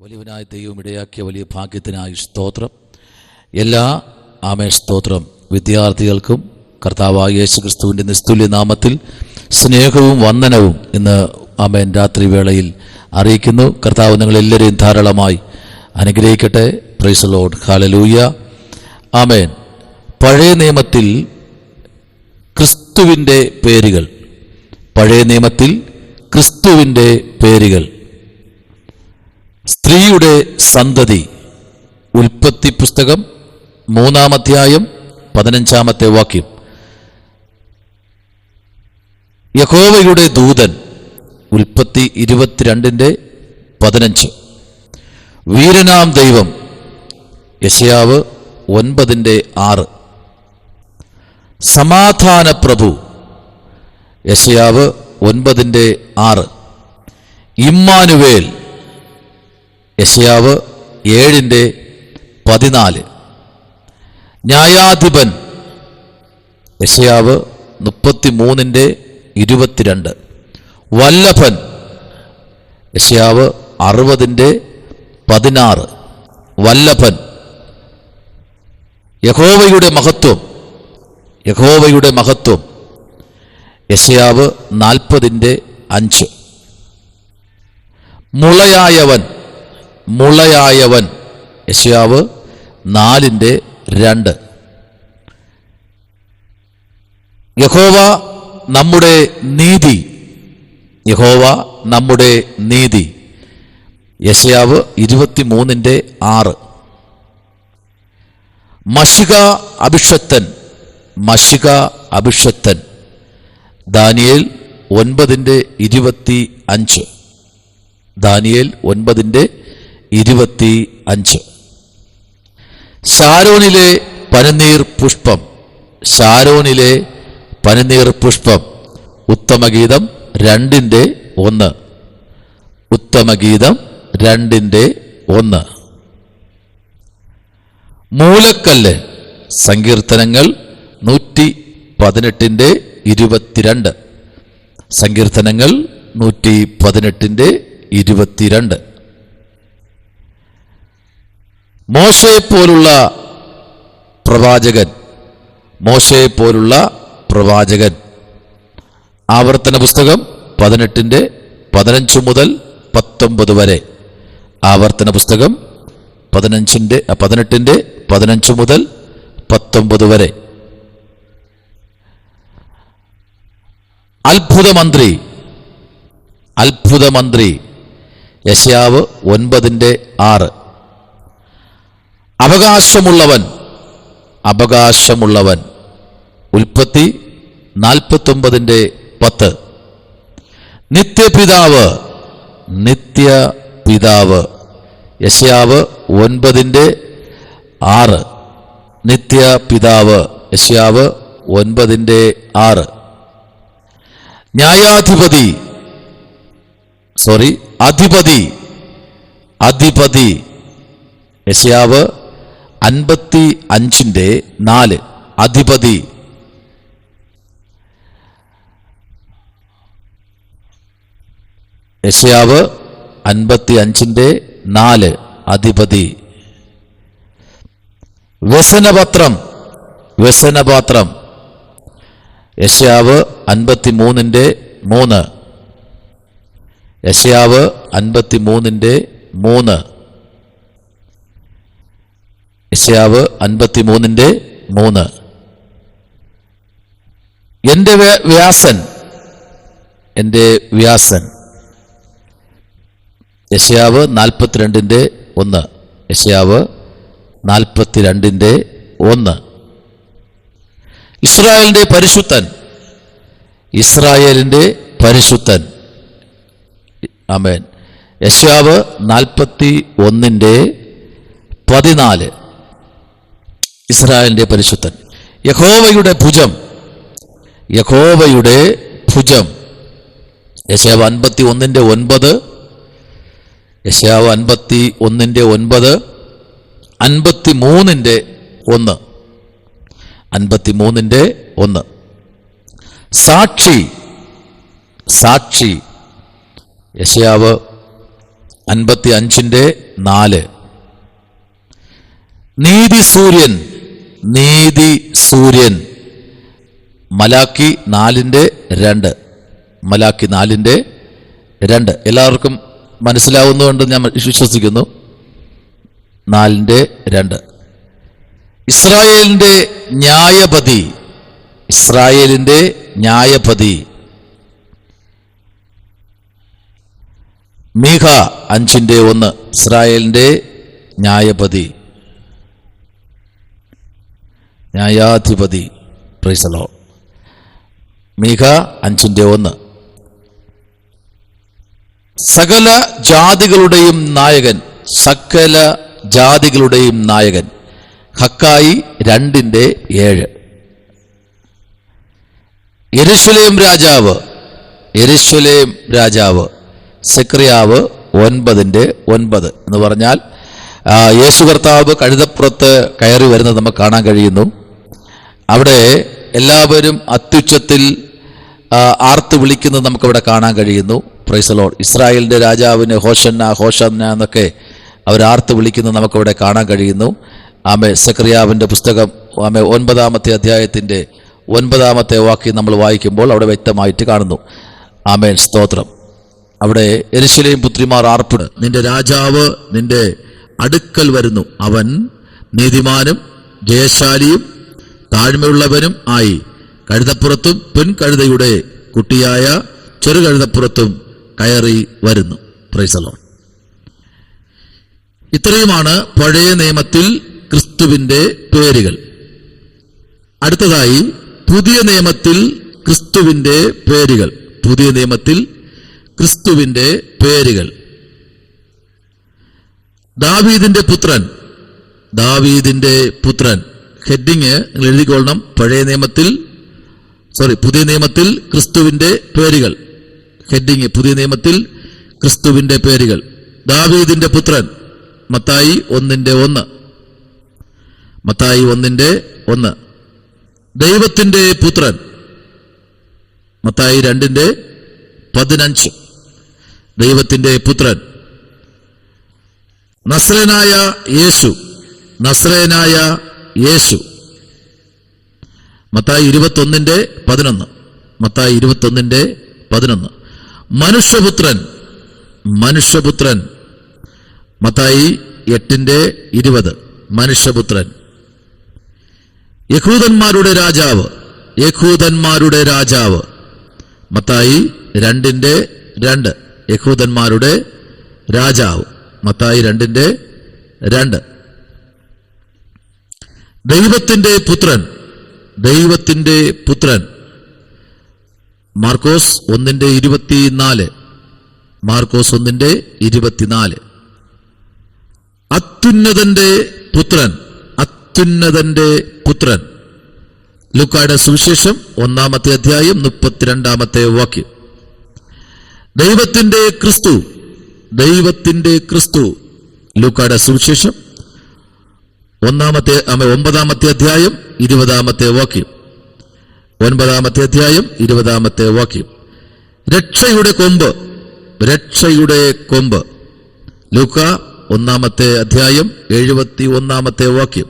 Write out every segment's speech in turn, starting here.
വലിയവനായ ദൈവം ഇടയാക്കിയ വലിയ ഭാഗ്യത്തിനായി സ്തോത്രം. എല്ലാ ആമേ സ്തോത്രം. വിദ്യാർത്ഥികൾക്കും കർത്താവായ യേശു ക്രിസ്തുവിന്റെ നിസ്തുല്യ നാമത്തിൽ സ്നേഹവും വന്ദനവും ഇന്ന് ആമേൻ രാത്രി വേളയിൽ അറിയിക്കുന്നു. കർത്താവ് നിങ്ങളെല്ലാവരെയും ധാരാളമായി അനുഗ്രഹിക്കട്ടെ. പ്രൈസ് ലോഡ് ഹാലലൂയ ആമേൻ. പഴയ നിയമത്തിൽ ക്രിസ്തുവിന്റെ പേരുകൾ. പഴയ നിയമത്തിൽ ക്രിസ്തുവിന്റെ പേരുകൾ. സ്ത്രീയുടെ സന്തതി. ഉൽപ്പത്തി പുസ്തകം മൂന്നാം അധ്യായം പതിനഞ്ചാമത്തെ വാക്യം. യഹോവയുടെ ദൂതൻ ഉൽപ്പത്തി ഇരുപത്തിരണ്ടിന്റെ പതിനഞ്ച്. വീരനാം ദൈവം യശയാവ് ഒൻപതിന്റെ ആറ്. സമാധാന പ്രഭു യശയാവ് ഒൻപതിന്റെ ആറ്. ഇമ്മാനുവേൽ യശയാവ് ഏഴിന്റെ പതിനാല്. ന്യായാധിപൻ യശയാവ് മുപ്പത്തി മൂന്നിന്റെ ഇരുപത്തിരണ്ട്. വല്ലഭൻ യശയാവ് അറുപതിന്റെ പതിനാറ്. വല്ലഭൻ യഹോവയുടെ മഹത്വം യഹോവയുടെ മഹത്വം യശയാവ് നാൽപ്പതിന്റെ അഞ്ച്. മുളയായവൻ മുളയായവൻ. യശയാവ് നാലിന്റെ രണ്ട്. യഹോവ നമ്മുടെ നീതി. യഹോവ നമ്മുടെ നീതി. യശയാവ് ഇരുപത്തിമൂന്നിന്റെ ആറ്. മഷിക അഭിഷത്തൻ മഷിക അഭിഷത്തൻ ദാനിയേൽ ഒൻപതിന്റെ ഇരുപത്തി അഞ്ച് ദാനിയേൽ ഒൻപതിന്റെ ഇരുപത്തി അഞ്ച് ഷാരോനിലെ പനിനീർ പുഷ്പം ഷാരോനിലെ പനിനീർ പുഷ്പം ഉത്തമഗീതം രണ്ടിന്റെ ഒന്ന്. ഉത്തമഗീതം രണ്ടിന്റെ ഒന്ന്. മൂലക്കല്ല് സങ്കീർത്തനങ്ങൾ നൂറ്റി പതിനെട്ടിന്റെ ഇരുപത്തിരണ്ട്. സങ്കീർത്തനങ്ങൾ നൂറ്റി പതിനെട്ടിന്റെ ഇരുപത്തിരണ്ട്. മോശയെ പോലുള്ള പ്രവാചകൻ മോശയെ പോലുള്ള പ്രവാചകൻ. ആവർത്തന പുസ്തകം പതിനെട്ടിന്റെ പതിനഞ്ച് മുതൽ പത്തൊമ്പത് വരെ. ആവർത്തന പുസ്തകം പതിനഞ്ചിന്റെ പതിനെട്ടിന്റെ പതിനഞ്ച് മുതൽ പത്തൊമ്പത് വരെ. അത്ഭുതമന്ത്രി അത്ഭുതമന്ത്രി യശയാവ് ഒൻപതിന്റെ ആറ്. അവകാശമുള്ളവൻ അവകാശമുള്ളവൻ. ഉൽപ്പത്തി നാൽപ്പത്തൊമ്പതിന്റെ പത്ത്. നിത്യപിതാവ് നിത്യപിതാവ്. യശയാവ് ഒൻപതിന്റെ ആറ്. നിത്യപിതാവ് യശയാവ് ഒൻപതിന്റെ ആറ്. ന്യായാധിപതി സോറി അധിപതി അധിപതി. യശയാവ് അൻപത്തി അഞ്ചിന്റെ നാല് അധിപതി. യശയാവ് അൻപത്തി അഞ്ചിന്റെ നാല് അധിപതി. വ്യസനപത്രം വ്യസനപാത്രം. യശയാവ് അൻപത്തി മൂന്നിന്റെ മൂന്ന്. യശയാവ് അൻപത്തി മൂന്നിന്റെ മൂന്ന്. യശയാവ് അൻപത്തി മൂന്നിന്റെ മൂന്ന് വ്യ- വ്യാസൻ എന്റെ വ്യാസൻ. യശയാവ് നാൽപ്പത്തിരണ്ടിന്റെ ഒന്ന്. യശയാവ് നാൽപ്പത്തിരണ്ടിന്റെ ഒന്ന്. ഇസ്രായേലിന്റെ പരിശുദ്ധൻ ഇസ്രായേലിന്റെ പരിശുദ്ധൻ. ആമേൻ. യശാവ് നാൽപ്പത്തി ഒന്നിന്റെ പതിനാല്. ഇസ്രായേലിന്റെ പരിശുദ്ധൻ. യഹോവയുടെ ഭുജം. യഹോവയുടെ ഭുജം. യശാവ് അൻപത്തി ഒന്നിന്റെ ഒൻപത്. യശാവ് അൻപത്തി ഒന്നിന്റെ ഒൻപത്. അൻപത്തി മൂന്നിന്റെ ഒന്ന്. അൻപത്തി മൂന്നിന്റെ ഒന്ന്. സാക്ഷി. സാക്ഷി. യശയാവ് അൻപത്തി അഞ്ചിന്റെ നാല്. നീതി സൂര്യൻ. നീതി സൂര്യൻ. മലാക്കി നാലിന്റെ രണ്ട്. മലാക്കി നാലിന്റെ രണ്ട്. എല്ലാവർക്കും മനസ്സിലാവുന്നുകൊണ്ട് ഞാൻ വിശ്വസിക്കുന്നു. നാലിന്റെ രണ്ട്. ഇസ്രായേലിന്റെ ന്യായപതി. ഇസ്രായേലിന്റെ ന്യായപതി. മീഹ അഞ്ചിന്റെ ഒന്ന്. ഇസ്രായേലിന്റെ ന്യായപതി. ന്യായാധിപതി. പ്രൈസലോ മീഖ അഞ്ചിന്റെ ഒന്ന്. സകല ജാതികളുടെയും നായകൻ സകല ജാതികളുടെയും നായകൻ. ഹക്കായി രണ്ടിന്റെ ഏഴ്. എരിശുലേം രാജാവ് എരിശുലേം രാജാവ്. സെക്രിയാവ് ഒൻപതിന്റെ ഒൻപത്. എന്ന് പറഞ്ഞാൽ യേശു കർത്താവ് കഴുതപ്പുറത്ത് കയറി വരുന്നത് നമുക്ക് കാണാൻ കഴിയുന്നു. അവിടെ എല്ലാവരും അത്യുച്ചത്തിൽ ആർത്ത് വിളിക്കുന്നത് നമുക്കവിടെ കാണാൻ കഴിയുന്നു. പ്രൈസലോൾ ഇസ്രായേലിന്റെ രാജാവിന് ഹോഷന്ന ഹോഷന്ന എന്നൊക്കെ അവർ ആർത്ത് വിളിക്കുന്നത് നമുക്കവിടെ കാണാൻ കഴിയുന്നു. ആമെ സക്രിയാവിന്റെ പുസ്തകം ആമെ ഒൻപതാമത്തെ അധ്യായത്തിന്റെ ഒൻപതാമത്തെ വാക്യം നമ്മൾ വായിക്കുമ്പോൾ അവിടെ വ്യക്തമായിട്ട് കാണുന്നു. ആമേൻ. സ്തോത്രം. അവിടെ എരിശിലെയും പുത്രിമാർ ആർപ്പിട് നിന്റെ രാജാവ് നിന്റെ അടുക്കൽ വരുന്നു. അവൻ നീതിമാനും ജയശാലിയും താഴ്മയുള്ളവനും ആയി. കഴുതപ്പുറത്തും പെൺകഴുതയുടെ കുട്ടിയായ ചെറു ചെറുകഴുതപ്പുറത്തും കയറി വരുന്നു. പ്രൈസലോ ഇത്രയുമാണ് പഴയ നിയമത്തിൽ ക്രിസ്തുവിന്റെ പേരുകൾ. അടുത്തതായി പുതിയ നിയമത്തിൽ ക്രിസ്തുവിന്റെ പേരുകൾ. പുതിയ നിയമത്തിൽ ക്രിസ്തുവിന്റെ പേരുകൾ. ദാവീദിന്റെ പുത്രൻ. ദാവീദിന്റെ പുത്രൻ. ഹെഡിങ് എഴുതിക്കൊള്ളണം. പഴയ നിയമത്തിൽ സോറി പുതിയ നിയമത്തിൽ ക്രിസ്തുവിന്റെ പേരുകൾ. ഹെഡിങ് പുതിയ നിയമത്തിൽ ക്രിസ്തുവിന്റെ പേരുകൾ. ദാവീദിന്റെ പുത്രൻ മത്തായി ഒന്നിന്റെ ഒന്ന്. മത്തായി ഒന്നിന്റെ ഒന്ന്. ദൈവത്തിന്റെ പുത്രൻ മത്തായി രണ്ടിന്റെ പതിനഞ്ച്. ദൈവത്തിന്റെ പുത്രൻ നസ്രനായ യേശു നസ്രനായ യേശു. മത്തായി ഇരുപത്തൊന്നിന്റെ പതിനൊന്ന്. മത്തായി ഇരുപത്തൊന്നിന്റെ പതിനൊന്ന്. മനുഷ്യപുത്രൻ മനുഷ്യപുത്രൻ. മത്തായി എട്ടിന്റെ ഇരുപത്. മനുഷ്യപുത്രൻ. യഹൂദന്മാരുടെ രാജാവ് യഹൂദന്മാരുടെ രാജാവ്. മത്തായി രണ്ടിന്റെ രണ്ട്. യഹൂദന്മാരുടെ രാജാവ്. മത്തായി രണ്ടിന്റെ രണ്ട്. ദൈവത്തിന്റെ പുത്രൻ ദൈവത്തിന്റെ പുത്രൻ. മാർക്കോസ് ഒന്നിന്റെ ഇരുപത്തിനാല്. മാർക്കോസ് ഒന്നിന്റെ ഇരുപത്തിനാല്. അത്യുന്നതന്റെ പുത്രൻ അത്യുന്നതന്റെ പുത്രൻ. ലുക്കായുടെ സുവിശേഷം ഒന്നാമത്തെ അധ്യായം മുപ്പത്തിരണ്ടാമത്തെ വാക്യം. ദൈവത്തിന്റെ ക്രിസ്തു ദൈവത്തിന്റെ ക്രിസ്തു. ലൂക്കായുടെ സുവിശേഷം ഒന്നാമത്തെ ഒമ്പതാമത്തെ അധ്യായം ഇരുപതാമത്തെ വാക്യം. ഒൻപതാമത്തെ അധ്യായം ഇരുപതാമത്തെ വാക്യം. രക്ഷയുടെ കൊമ്പ് രക്ഷയുടെ കൊമ്പ്. ലൂക്ക ഒന്നാമത്തെ അധ്യായം എഴുപത്തി ഒന്നാമത്തെ വാക്യം.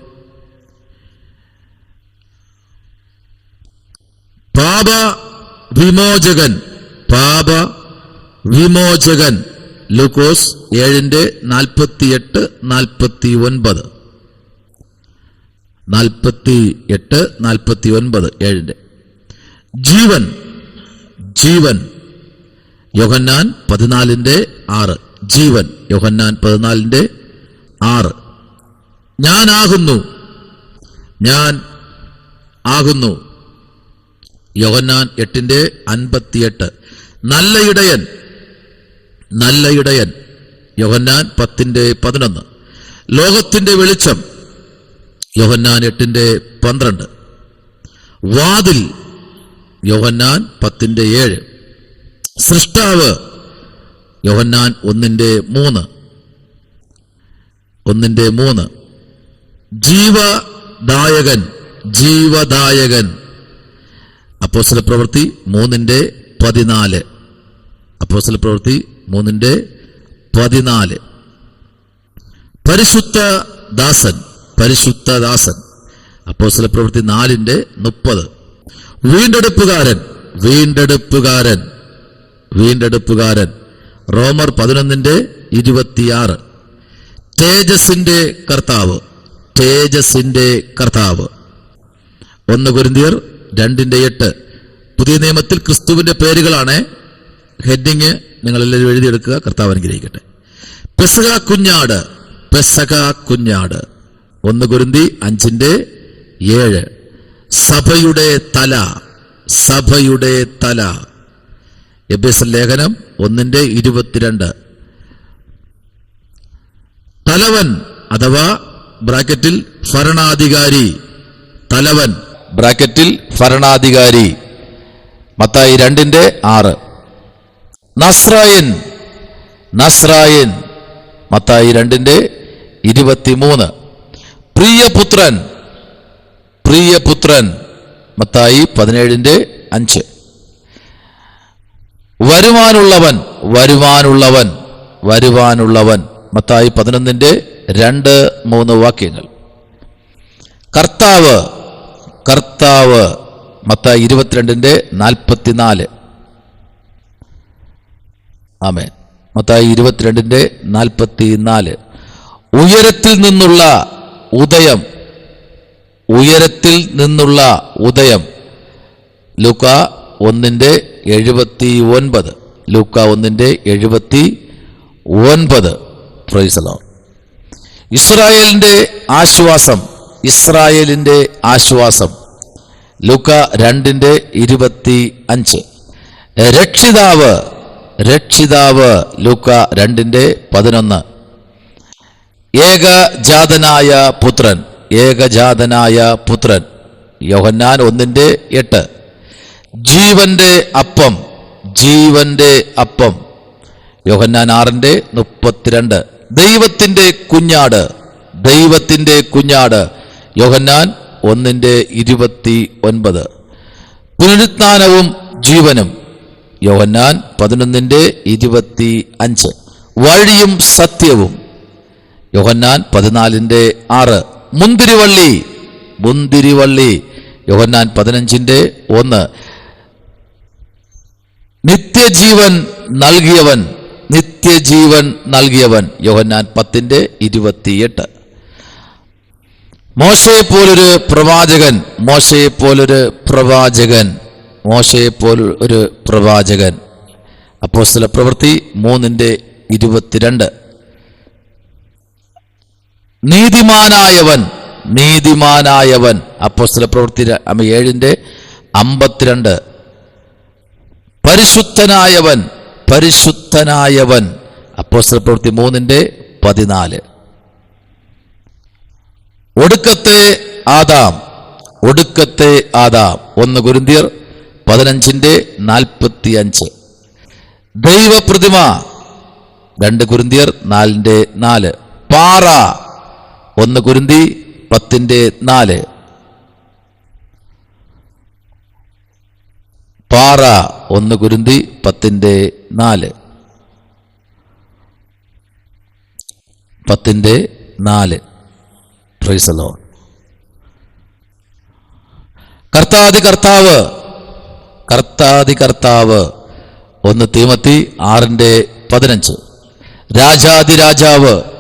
പാപ വിമോചകൻ പാപ വിമോചകൻ. ലൂക്കോസ് ഏഴിന്റെ നാൽപ്പത്തിയെട്ട് നാൽപ്പത്തി ഒൻപത് നാൽപ്പത്തി എട്ട് നാൽപ്പത്തി ഒൻപത് ഏഴിന്റെ ജീവൻ ജീവൻ. യോഹന്നാൻ പതിനാലിന്റെ ആറ്. ജീവൻ യോഹന്നാൻ പതിനാലിന്റെ ആറ്. ഞാനാകുന്നു ഞാൻ ആകുന്നു. യോഹന്നാൻ എട്ടിന്റെ അൻപത്തിയെട്ട്. നല്ല ഇടയൻ നല്ല ഇടയൻ. യോഹന്നാൻ പത്തിന്റെ പതിനൊന്ന്. ലോകത്തിന്റെ വെളിച്ചം യോഹന്നാൻ എട്ടിന്റെ പന്ത്രണ്ട്. വാതിൽ യോഹന്നാൻ പത്തിന്റെ ഏഴ്. സൃഷ്ടാവ് യോഹന്നാൻ ഒന്നിന്റെ മൂന്ന്. ഒന്നിന്റെ മൂന്ന്. ജീവദായകൻ ജീവദായകൻ. അപ്പോസ്തല പ്രവൃത്തി മൂന്നിന്റെ പതിനാല്. അപ്പോസ്തല പ്രവൃത്തി മൂന്നിന്റെ പതിനാല്. പരിശുദ്ധ ദാസൻ പരിശുദ്ധ ദാസൻ അപ്പോസ്തല പ്രവൃത്തി നാലിന്റെ മുപ്പത്. വീണ്ടെടുപ്പുകാരൻ വീണ്ടെടുപ്പുകാരൻ വീണ്ടെടുപ്പുകാരൻ. റോമർ പതിനൊന്നിന്റെ ഇരുപത്തിയാറ്. തേജസിന്റെ കർത്താവ് തേജസിന്റെ കർത്താവ്. ഒന്ന് കുരുന്തിയർ രണ്ടിന്റെ എട്ട്. പുതിയ നിയമത്തിൽ ക്രിസ്തുവിന്റെ പേരുകളാണ് ഹെഡിങ്. നിങ്ങൾ എല്ലാവരും എഴുതിയെടുക്കുക കർത്താവ് അനുഗ്രഹിക്കട്ടെ. പെസക കുഞ്ഞാട് പെസക കുഞ്ഞാട്. ഒന്ന് കുരുന്തി അഞ്ചിന്റെ ഏഴ്. സഭയുടെ തല സഭയുടെ തല. എബിഎസ് ലേഖനം ഒന്നിന്റെ ഇരുപത്തിരണ്ട്. തലവൻ അഥവാ ബ്രാക്കറ്റിൽ ഭരണാധികാരി. തലവൻ ബ്രാക്കറ്റിൽ ഭരണാധികാരി. മത്തായി രണ്ടിന്റെ ആറ്. നസ്രായൻ നസ്രായൻ. മത്തായി രണ്ടിന്റെ ഇരുപത്തിമൂന്ന്. പ്രിയപുത്രൻ പ്രിയപുത്രൻ മത്തായി പതിനേഴിന്റെ അഞ്ച്. വരുവാനുള്ളവൻ വരുവാനുള്ളവൻ വരുവാനുള്ളവൻ മത്തായി പതിനൊന്നിന്റെ രണ്ട് മൂന്ന് വാക്യങ്ങൾ. കർത്താവ് കർത്താവ് മത്തായി ഇരുപത്തിരണ്ടിന്റെ നാൽപ്പത്തിനാല്. ആമേൻ. മത്തായി ഇരുപത്തിരണ്ടിന്റെ നാൽപ്പത്തിനാല്. ഉയരത്തിൽ നിന്നുള്ള ഉദയം. ഉയരത്തിൽ നിന്നുള്ള ഉദയം. ലുക്ക ഒന്നിന്റെ എഴുപത്തി ഒൻപത് ലൂക്ക ഒന്നിന്റെ എഴുപത്തി ഒൻപത് പ്രൈസലോ ഇസ്രായേലിന്റെ ആശ്വാസം ഇസ്രായേലിന്റെ ആശ്വാസം. ലൂക്ക രണ്ടിന്റെ ഇരുപത്തി അഞ്ച് രക്ഷിതാവ് രക്ഷിതാവ് ലൂക്ക രണ്ടിന്റെ പതിനൊന്ന്. ഏകജാതനായ പുത്രൻ. ഏകജാതനായ പുത്രൻ. യോഹന്നാൻ ഒന്നിന്റെ എട്ട്. ജീവന്റെ അപ്പം. ജീവന്റെ അപ്പം. യോഹന്നാൻ ആറിന്റെ മുപ്പത്തിരണ്ട്. ദൈവത്തിന്റെ കുഞ്ഞാട്. ദൈവത്തിന്റെ കുഞ്ഞാട്. യോഹന്നാൻ ഒന്നിന്റെ ഇരുപത്തി ഒൻപത് പുനരുത്ഥാനവും ജീവനും. യോഹന്നാൻ പതിനൊന്നിന്റെ ഇരുപത്തി അഞ്ച് വഴിയും സത്യവും. യോഹന്നാൻ പതിനാലിന്റെ ആറ്. മുന്തിരിവള്ളി. മുന്തിരിവള്ളി. യോഹന്നാൻ പതിനഞ്ചിന്റെ ഒന്ന്. നിത്യജീവൻ നൽകിയവൻ. നിത്യജീവൻ നൽകിയവൻ. യോഹന്നാൻ പത്തിന്റെ ഇരുപത്തിയെട്ട്. മോശയെ പോലൊരു പ്രവാചകൻ. മോശയെ പോലൊരു പ്രവാചകൻ. മോശയെ പോലൊരു പ്രവാചകൻ. അപ്പോസ്തല പ്രവൃത്തി മൂന്നിന്റെ ഇരുപത്തിരണ്ട്. നീതിമാനായവൻ നീതിമാനായവൻ. അപ്പോസ്തല പ്രവൃത്തി ഏഴിന്റെ അമ്പത്തിരണ്ട്. പരിശുദ്ധനായവൻ പരിശുദ്ധനായവൻ. അപ്പോസ്തല പ്രവൃത്തി മൂന്നിന്റെ പതിനാല്. ഒടുക്കത്തെ ആദാം ഒടുക്കത്തെ ആദാം. ഒന്ന് ഗുരുന്തിയർ പതിനഞ്ചിന്റെ നാൽപ്പത്തി അഞ്ച് ദൈവപ്രതിമ രണ്ട് കുരുന്തിയർ നാലിന്റെ നാല്. പാറ ഒന്ന് കുരുന്തി പത്തിന്റെ നാല്. പാറ ഒന്ന് കുരുന്തി പത്തിന്റെ നാല്. പത്തിന്റെ നാല്. പ്രൈസലോ കർത്താതി കർത്താവ് കർത്താതി കർത്താവ്. ഒന്ന് തീമത്തി ആറിന്റെ പതിനഞ്ച്. രാജാതി രാജാവ്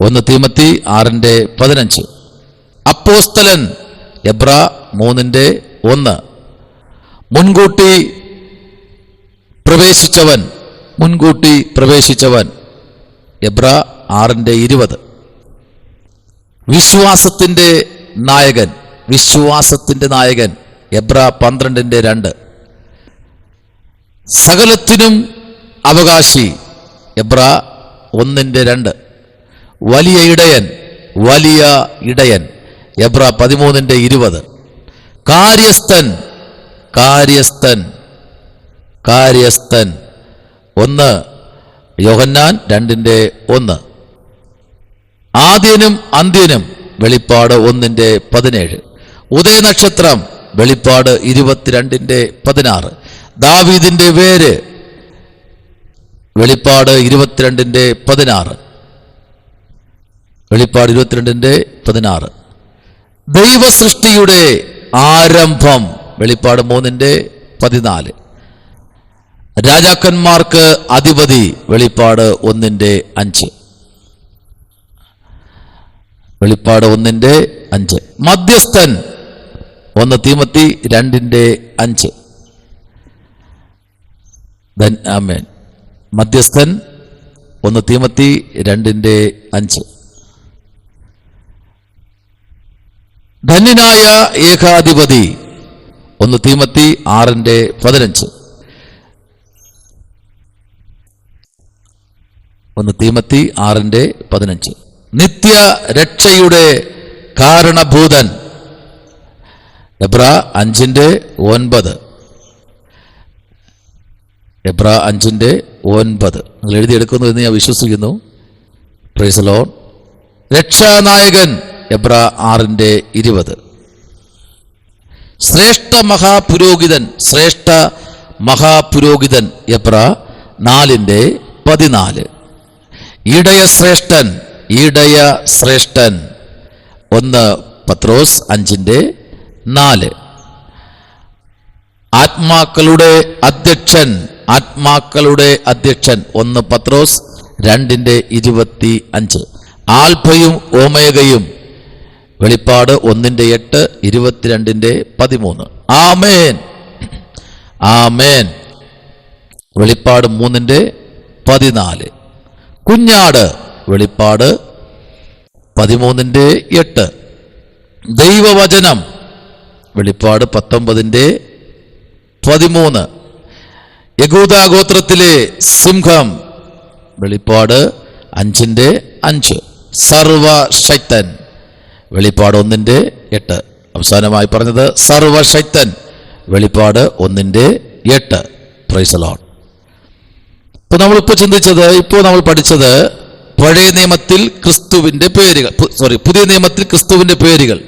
ഒന്ന് തീമത്തി ആറിന്റെ പതിനഞ്ച്. അപ്പോസ്തലൻ എബ്ര മൂന്നിന്റെ ഒന്ന്. മുൻകൂട്ടി പ്രവേശിച്ചവൻ മുൻകൂട്ടി പ്രവേശിച്ചവൻ എബ്ര ആറിന്റെ ഇരുപത്. വിശ്വാസത്തിന്റെ നായകൻ വിശ്വാസത്തിന്റെ നായകൻ എബ്ര പന്ത്രണ്ടിന്റെ രണ്ട്. സകലത്തിനും അവകാശി എബ്ര ഒന്നിന്റെ രണ്ട്. വലിയ ഇടയൻ വലിയ ഇടയൻ. എബ്ര പതിമൂന്നിന്റെ ഇരുപത്. കാര്യസ്ഥൻ കാര്യസ്ഥൻ കാര്യസ്ഥൻ. ഒന്ന് യോഹന്നാൻ രണ്ടിന്റെ ഒന്ന്. ആദ്യനും അന്ത്യനും വെളിപ്പാട് ഒന്നിന്റെ പതിനേഴ്. ഉദയനക്ഷത്രം വെളിപ്പാട് ഇരുപത്തിരണ്ടിന്റെ പതിനാറ്. ദാവീദിന്റെ വേര് വെളിപ്പാട് ഇരുപത്തിരണ്ടിന്റെ പതിനാറ്. വെളിപ്പാട് ഇരുപത്തിരണ്ടിന്റെ പതിനാറ്. ദൈവസൃഷ്ടിയുടെ ആരംഭം വെളിപ്പാട് മൂന്നിന്റെ പതിനാല്. രാജാക്കന്മാർക്ക് അധിപതി വെളിപ്പാട് ഒന്നിന്റെ അഞ്ച്. വെളിപ്പാട് ഒന്നിന്റെ അഞ്ച്. മധ്യസ്ഥൻ ഒന്ന് തീമത്തി രണ്ടിന്റെ അഞ്ച്. മധ്യസ്ഥൻ ഒന്ന് തീമത്തി രണ്ടിന്റെ അഞ്ച്. ധന്യനായ ഏകാധിപതി. ഒന്ന് തീമത്തി ആറിന്റെ പതിനഞ്ച്. ഒന്ന് തീമത്തി ആറിന്റെ പതിനഞ്ച്. നിത്യ രക്ഷയുടെ കാരണഭൂതൻ. എബ്ര അഞ്ചിന്റെ ഒൻപത്. എബ്ര അഞ്ചിന്റെ ഒൻപത്. നിങ്ങൾ എഴുതിയെടുക്കുന്നു എന്ന് ഞാൻ വിശ്വസിക്കുന്നു. പ്രൈസലോൺ രക്ഷാനായകൻ. എബ്ര ആറിന്റെ ഇരുപത്. ശ്രേഷ്ഠ മഹാപുരോഹിതൻ ശ്രേഷ്ഠ മഹാപുരോഹിതൻ എബ്ര നാലിന്റെ പതിനാല്. ഇടയ ശ്രേഷ്ഠൻ ഇടയ ശ്രേഷ്ഠൻ. ഒന്ന് പത്രോസ് അഞ്ചിന്റെ നാല്. ആത്മാക്കളുടെ അധ്യക്ഷൻ ആത്മാക്കളുടെ അധ്യക്ഷൻ. ഒന്ന് പത്രോസ് രണ്ടിന്റെ ഇരുപത്തി അഞ്ച്. ആൽഫയും ഓമേഗയും വെളിപ്പാട് ഒന്നിന്റെ എട്ട് ഇരുപത്തിരണ്ടിന്റെ പതിമൂന്ന്. ആമേൻ. ആമേൻ. വെളിപ്പാട് മൂന്നിന്റെ പതിനാല്. കുഞ്ഞാട് വെളിപ്പാട് പതിമൂന്നിന്റെ എട്ട്. ദൈവവചനം വെളിപ്പാട് പത്തൊമ്പതിന്റെ പതിമൂന്ന്. യകൂദാഗോത്രത്തിലെ സിംഹം വെളിപ്പാട് അഞ്ചിന്റെ അഞ്ച്. സർവശക്തൻ. വെളിപ്പാട് ഒന്നിന്റെ എട്ട്. അവസാനമായി പറഞ്ഞത് സർവശക്തൻ. വെളിപ്പാട് ഒന്നിന്റെ എട്ട്. പ്രൈസലോൺ ഇപ്പൊ നമ്മളിപ്പോൾ ചിന്തിച്ചത് ഇപ്പോൾ നമ്മൾ പഠിച്ചത് പഴയ നിയമത്തിൽ ക്രിസ്തുവിന്റെ പേരുകൾ സോറി പുതിയ നിയമത്തിൽ ക്രിസ്തുവിന്റെ പേരുകൾ.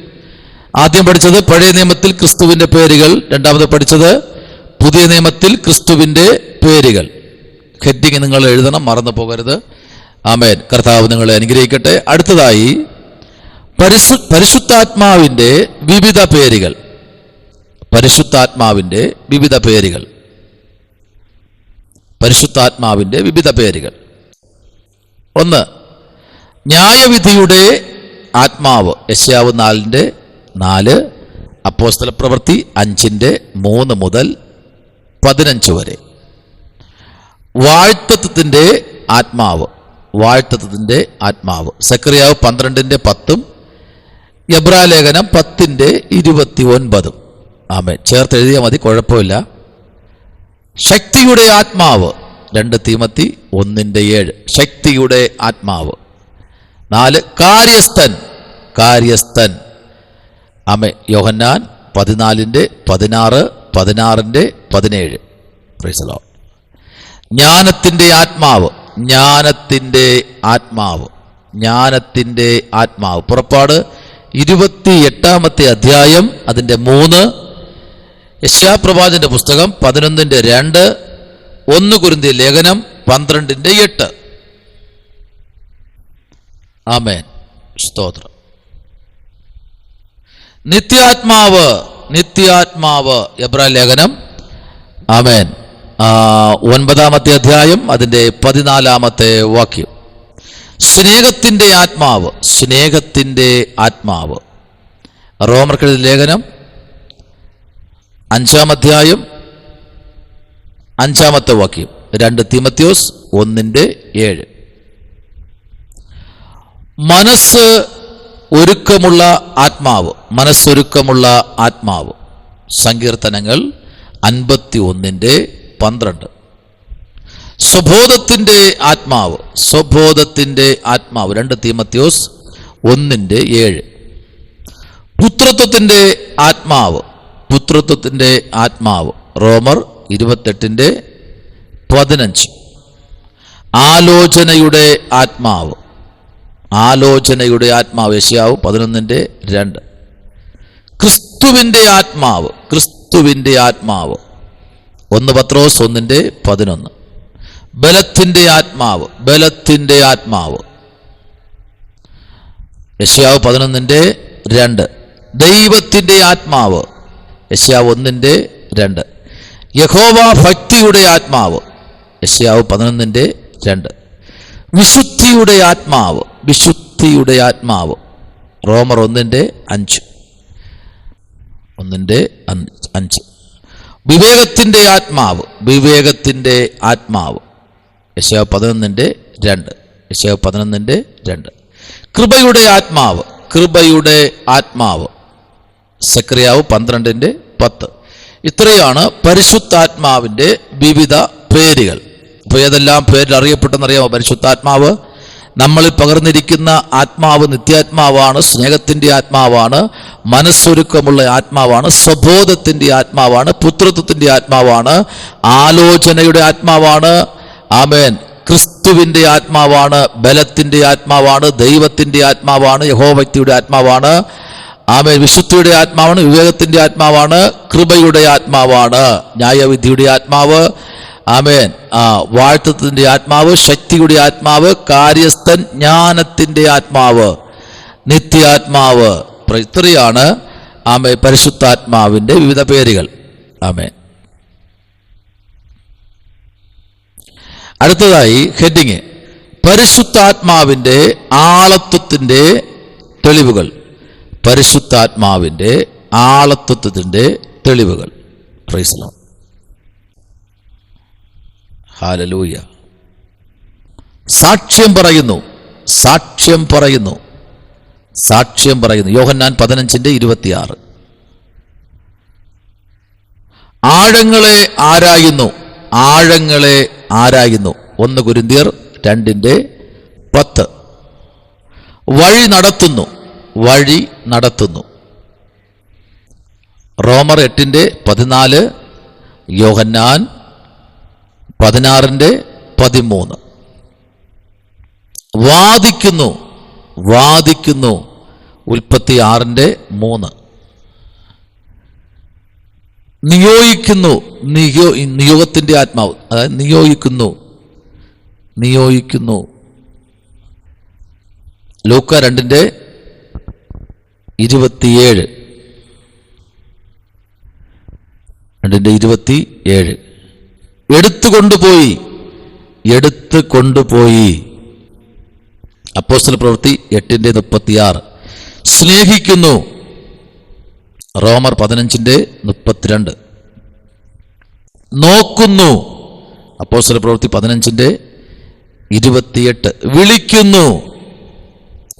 ആദ്യം പഠിച്ചത് പഴയ നിയമത്തിൽ ക്രിസ്തുവിന്റെ പേരുകൾ രണ്ടാമത് പഠിച്ചത് പുതിയ നിയമത്തിൽ ക്രിസ്തുവിന്റെ പേരുകൾ. ഹെഡിങ് നിങ്ങൾ എഴുതണം മറന്നു പോകരുത്. ആമേൻ. കർത്താവ് നിങ്ങളെ അനുഗ്രഹിക്കട്ടെ. അടുത്തതായി പരിശു പരിശുദ്ധാത്മാവിന്റെ വിവിധ പേരുകൾ. പരിശുദ്ധാത്മാവിന്റെ വിവിധ പേരുകൾ. പരിശുദ്ധാത്മാവിന്റെ വിവിധ പേരുകൾ. ഒന്ന് ന്യായവിധിയുടെ ആത്മാവ്. യശ്യാവ് നാലിന്റെ നാല് അപ്പോസ്തല പ്രവൃത്തി അഞ്ചിന്റെ മൂന്ന് മുതൽ പതിനഞ്ച് വരെ. വാഴ്ത്തത്വത്തിന്റെ ആത്മാവ്. വാഴ്ത്തത്വത്തിന്റെ ആത്മാവ്. സക്രിയാവ് പന്ത്രണ്ടിന്റെ പത്തും എബ്രാലേഖനം പത്തിന്റെ ഇരുപത്തി ഒൻപതും ആമേ ചേർത്ത് എഴുതിയാൽ മതി കുഴപ്പമില്ല. ശക്തിയുടെ ആത്മാവ്. രണ്ട് തീമത്തി ഒന്നിന്റെ ഏഴ്. ശക്തിയുടെ ആത്മാവ്. നാല് കാര്യസ്ഥൻ. കാര്യസ്ഥൻ. അമേ യോഹന്നാൻ പതിനാലിന്റെ പതിനാറ് പതിനാറിന്റെ പതിനേഴ്. പ്രൈസലോ ജ്ഞാനത്തിന്റെ ആത്മാവ്. ജ്ഞാനത്തിന്റെ ആത്മാവ്. ജ്ഞാനത്തിന്റെ ആത്മാവ്. പുറപ്പാട് ഇരുപത്തി എട്ടാമത്തെ അധ്യായം അതിന്റെ മൂന്ന് യശാപ്രവാചന്റെ പുസ്തകം പതിനൊന്നിന്റെ രണ്ട് ഒന്ന് കുരുന്തി ലേഖനം പന്ത്രണ്ടിന്റെ എട്ട്. ആമേൻ. സ്തോത്രം. നിത്യാത്മാവ് നിത്യാത്മാവ് എബ്രാ ലേഖനം. ആമേൻ. ഒൻപതാമത്തെ അധ്യായം അതിന്റെ പതിനാലാമത്തെ വാക്യം. സ്നേഹത്തിന്റെ ആത്മാവ് സ്നേഹത്തിന്റെ ആത്മാവ്. റോമർക്കെഴുതിയ ലേഖനം അഞ്ചാം അധ്യായം അഞ്ചാമത്തെ വാക്യം. രണ്ട് തിമത്യോസ് ഒന്നിന്റെ ഏഴ്. മനസ്സ് ഒരുക്കമുള്ള ആത്മാവ് മനസ്സൊരുക്കമുള്ള ആത്മാവ്. സങ്കീർത്തനങ്ങൾ അൻപത്തി ഒന്നിന്റെ പന്ത്രണ്ട്. സ്വബോധത്തിന്റെ ആത്മാവ്. സ്വബോധത്തിന്റെ ആത്മാവ്. രണ്ട് തീമത്യോസ് ഒന്നിന്റെ ഏഴ്. പുത്രത്വത്തിന്റെ ആത്മാവ്. പുത്രത്വത്തിന്റെ ആത്മാവ്. റോമർ ഇരുപത്തെട്ടിന്റെ പതിനഞ്ച്. ആലോചനയുടെ ആത്മാവ്. ആലോചനയുടെ ആത്മാവ് ഏഷ്യാവ് പതിനൊന്നിന്റെ രണ്ട്. ക്രിസ്തുവിന്റെ ആത്മാവ്. ക്രിസ്തുവിന്റെ ആത്മാവ്. ഒന്ന് പത്രോസ് ഒന്നിന്റെ പതിനൊന്ന്. ബലത്തിന്റെ ആത്മാവ് ബലത്തിന്റെ ആത്മാവ്. യശ്യാവ് പതിനൊന്നിന്റെ രണ്ട്. ദൈവത്തിന്റെ ആത്മാവ്. യശ്യാവ് ഒന്നിന്റെ രണ്ട്. യഹോവ ഭക്തിയുടെ ആത്മാവ്. യശ്യാവ് പതിനൊന്നിന്റെ രണ്ട്. വിശുദ്ധിയുടെ ആത്മാവ് വിശുദ്ധിയുടെ ആത്മാവ്. റോമർ ഒന്നിന്റെ അഞ്ച്. ഒന്നിന്റെ അഞ്ച്. വിവേകത്തിന്റെ ആത്മാവ് വിവേകത്തിന്റെ ആത്മാവ്. യശയാവ് പതിനൊന്നിന്റെ രണ്ട്. യശോ പതിനൊന്നിന്റെ രണ്ട്. കൃപയുടെ ആത്മാവ് കൃപയുടെ ആത്മാവ്. സക്രിയാവ് പന്ത്രണ്ടിന്റെ പത്ത്. ഇത്രയാണ് പരിശുദ്ധാത്മാവിന്റെ വിവിധ പേരുകൾ. അപ്പോൾ ഏതെല്ലാം പേരിൽ അറിയപ്പെട്ടെന്നറിയാമോ പരിശുദ്ധാത്മാവ്? നമ്മളിൽ പകർന്നിരിക്കുന്ന ആത്മാവ് നിത്യാത്മാവാണ് സ്നേഹത്തിന്റെ ആത്മാവാണ് മനസ്സൊരുക്കമുള്ള ആത്മാവാണ് സ്വബോധത്തിന്റെ ആത്മാവാണ് പുത്രത്വത്തിന്റെ ആത്മാവാണ് ആലോചനയുടെ ആത്മാവാണ് ആമേൻ. ക്രിസ്തുവിന്റെ ആത്മാവാണ് ബലത്തിന്റെ ആത്മാവാണ് ദൈവത്തിന്റെ ആത്മാവാണ് യഹോഭക്തിയുടെ ആത്മാവാണ്. ആമേൻ. വിശുദ്ധിയുടെ ആത്മാവാണ് വിവേകത്തിന്റെ ആത്മാവാണ് കൃപയുടെ ആത്മാവാണ്. ന്യായവിധിയുടെ ആത്മാവ്. ആമേൻ. ആ വാഴ്ത്തത്തിന്റെ ആത്മാവ് ശക്തിയുടെ ആത്മാവ് കാര്യസ്ഥൻ ജ്ഞാനത്തിന്റെ ആത്മാവ്. നിത്യാത്മാവ്. ഇത്രയാണ് ആമേ പരിശുദ്ധാത്മാവിന്റെ വിവിധ പേരുകൾ. ആമേൻ. അടുത്തതായി ഹെഡിങ്. പരിശുദ്ധാത്മാവിന്റെ ആളത്വത്തിന്റെ തെളിവുകൾ. പരിശുദ്ധാത്മാവിന്റെ ആളത്വത്തിന്റെ തെളിവുകൾ. പ്രൈസലോ ഹാലലൂയ സാക്ഷ്യം പറയുന്നു. സാക്ഷ്യം പറയുന്നു. സാക്ഷ്യം പറയുന്നു. യോഹന്നാൻ പതിനഞ്ചിന്റെ ഇരുപത്തിയാറ്. ആഴങ്ങളെ ആരായുന്നു? ആഴങ്ങളെ ആരായുന്നു? ഒന്ന് കുരിന്തിയർ രണ്ടിന്റെ പത്ത്. വഴി നടത്തുന്നു. വഴി നടത്തുന്നു. റോമർ എട്ടിന്റെ പതിനാല് യോഹന്നാൻ പതിനാറിന്റെ പതിമൂന്ന്. വാദിക്കുന്നു വാദിക്കുന്നു. ഉൽപ്പത്തി ആറിന്റെ മൂന്ന്. നിയോഗിക്കുന്നു. നിയോ നിയോഗത്തിന്റെ ആത്മാവ്. അതായത് നിയോഗിക്കുന്നു. നിയോഗിക്കുന്നു. ലൂക്ക രണ്ടിന്റെ ഇരുപത്തിയേഴ്. രണ്ടിന്റെ ഇരുപത്തി ഏഴ് എടുത്തു കൊണ്ടുപോയി എടുത്തു കൊണ്ടുപോയി അപ്പോസ്റ്റൽ പ്രവൃത്തി എട്ടിന്റെ മുപ്പത്തിയാറ്. സ്നേഹിക്കുന്നു. റോമർ പതിനഞ്ചിന്റെ മുപ്പത്തിരണ്ട്. നോക്കുന്നു. അപ്പോസ്തല പ്രവൃത്തി പതിനഞ്ചിന്റെ ഇരുപത്തിയെട്ട്. വിളിക്കുന്നു.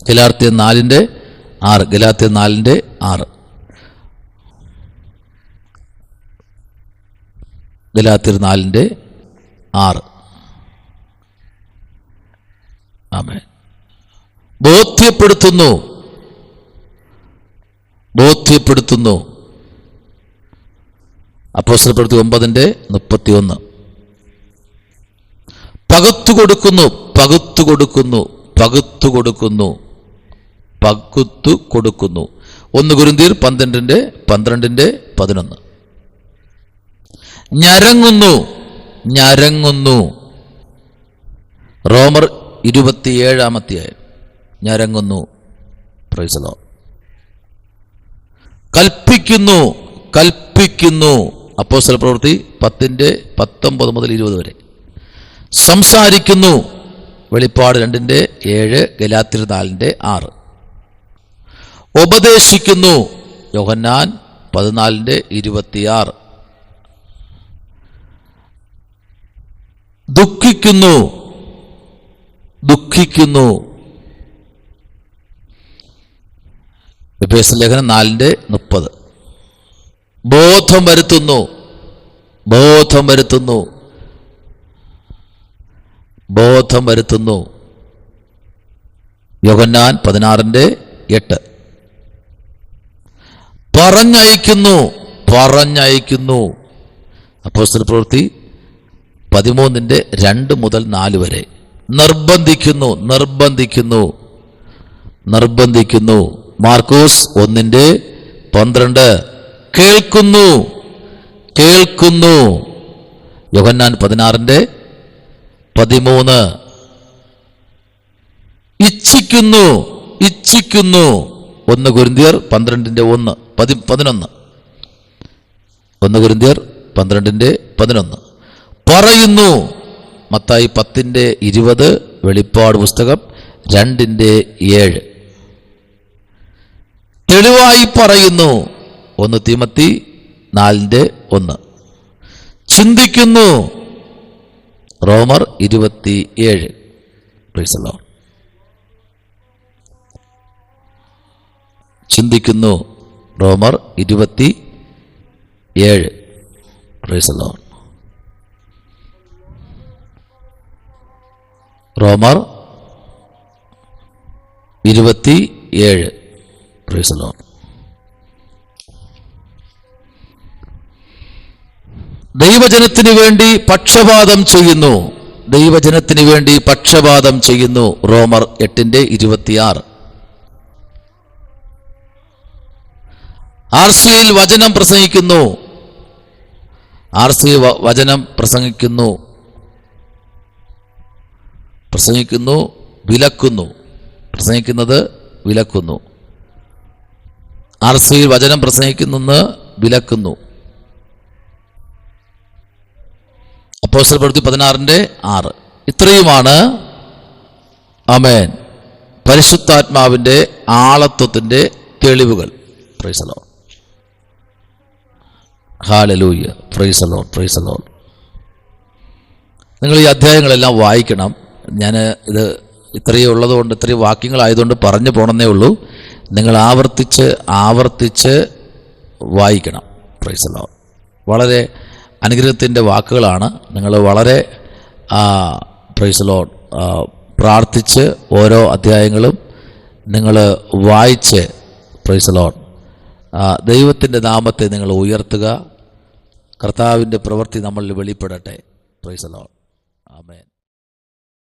ഗലാർത്തിയ നാലിന്റെ ആറ്. ഗലാർത്തിയ നാലിന്റെ ആറ്. ഗലാത്തിർ നാലിന്റെ ആറ്. ആമേ ബോധ്യപ്പെടുത്തുന്നു. ബോധ്യപ്പെടുത്തുന്നു. അപ്പോസ്തലപ്പെടുത്തി ഒമ്പതിന്റെ മുപ്പത്തി ഒന്ന് പകുത്തു കൊടുക്കുന്നു പകുത്തു കൊടുക്കുന്നു പകുത്തു കൊടുക്കുന്നു പകുത്തു കൊടുക്കുന്നു. ഒന്ന് കുരുന്തീർ പന്ത്രണ്ടിന്റെ പന്ത്രണ്ടിന്റെ പതിനൊന്ന്. ഞരങ്ങുന്നു ഞരങ്ങുന്നു. റോമർ ഇരുപത്തിയേഴാമത്തെയായി ഞരങ്ങുന്നു. പ്രൈസലോ കൽപ്പിക്കുന്നു കൽപ്പിക്കുന്നു. അപ്പോസ്തല പ്രവൃത്തി പത്തിന്റെ പത്തൊമ്പത് മുതൽ ഇരുപത് വരെ. സംസാരിക്കുന്നു. വെളിപ്പാട് രണ്ടിന്റെ ഏഴ് ഗലാത്തിരി നാലിന്റെ ആറ്. ഉപദേശിക്കുന്നു. യോഹന്നാൻ പതിനാലിന്റെ ഇരുപത്തിയാറ്. ദുഃഖിക്കുന്നു. ദുഃഖിക്കുന്നു. വിഭേസ ലേഖനം നാലിന്റെ മുപ്പത്. ബോധം വരുത്തുന്നു. ബോധം വരുത്തുന്നു. ബോധം വരുത്തുന്നു. യോഗന്നാൻ പതിനാറിന്റെ എട്ട്. പറഞ്ഞയക്കുന്നു. പറഞ്ഞയക്കുന്നു. അപ്പോസ്റ്റൽ പ്രവൃത്തി പതിമൂന്നിന്റെ രണ്ട് മുതൽ നാല് വരെ. നിർബന്ധിക്കുന്നു നിർബന്ധിക്കുന്നു നിർബന്ധിക്കുന്നു. മാർക്കോസ് ഒന്നിന്റെ പന്ത്രണ്ട് കേൾക്കുന്നു. കേൾക്കുന്നു. യോഹന്നാൻ പതിനാറിന്റെ പതിമൂന്ന്. ഇച്ഛിക്കുന്നു. ഇച്ഛിക്കുന്നു. ഒന്ന് കുരുന്തിയർ പന്ത്രണ്ടിന്റെ ഒന്ന് പതി പതിനൊന്ന്. ഒന്ന് കുരുന്തിയർ പന്ത്രണ്ടിന്റെ പതിനൊന്ന്. പറയുന്നു. മത്തായി പത്തിന്റെ ഇരുപത് വെളിപ്പാട് പുസ്തകം രണ്ടിന്റെ ഏഴ്. തെളിവായി പറയുന്നു. ഒന്ന് തിമത്തി നാലിന്റെ ഒന്ന്. ചിന്തിക്കുന്നു. റോമർ ഇരുപത്തി ഏഴ് ചിന്തിക്കുന്നു. റോമർ ഇരുപത്തി ഏഴ് പ്രൈസലോ റോമർ ഇരുപത്തി ഏഴ് പ്രൈസലോ ദൈവജനത്തിന് വേണ്ടി പക്ഷപാതം ചെയ്യുന്നു. ദൈവജനത്തിന് വേണ്ടി പക്ഷപാതം ചെയ്യുന്നു. റോമർ എട്ടിന്റെ ഇരുപത്തിയാറ്. ആർ സിയിൽ വചനം പ്രസംഗിക്കുന്നു. ആർ സി വചനം പ്രസംഗിക്കുന്നു. പ്രസംഗിക്കുന്നു വിലക്കുന്നു. പ്രസംഗിക്കുന്നത് വിലക്കുന്നു. ആർ സിയിൽ വചനം പ്രസംഗിക്കുന്നെന്ന് വിലക്കുന്നു. അപ്പോസ്റ്റൽ പ്രവൃത്തി പതിനാറിന്റെ ആറ്. ഇത്രയുമാണ് അമേൻ പരിശുദ്ധാത്മാവിന്റെ ആളത്വത്തിന്റെ തെളിവുകൾ. പ്രൈസലോ ഹാലലൂയ്യ പ്രൈസലോൺ പ്രൈസലോൺ നിങ്ങൾ ഈ അധ്യായങ്ങളെല്ലാം വായിക്കണം. ഞാൻ ഇത് ഇത്രയേ ഉള്ളതുകൊണ്ട് ഇത്രയും വാക്യങ്ങളായതുകൊണ്ട് പറഞ്ഞു പോണെന്നേ ഉള്ളൂ. നിങ്ങൾ ആവർത്തിച്ച് ആവർത്തിച്ച് വായിക്കണം. പ്രൈസലോ വളരെ അനുഗ്രഹത്തിന്റെ വാക്കുകളാണ്. നിങ്ങൾ വളരെ പ്രൈസലോ പ്രാർത്ഥിച്ച് ഓരോ അധ്യായങ്ങളും നിങ്ങൾ വായിച്ച് പ്രൈസലോൺ ദൈവത്തിന്റെ നാമത്തെ നിങ്ങൾ ഉയർത്തുക. കർത്താവിന്റെ പ്രവൃത്തി നമ്മളിൽ വെളിപ്പെടട്ടെ. പ്രൈസലോൺ ആമേൻ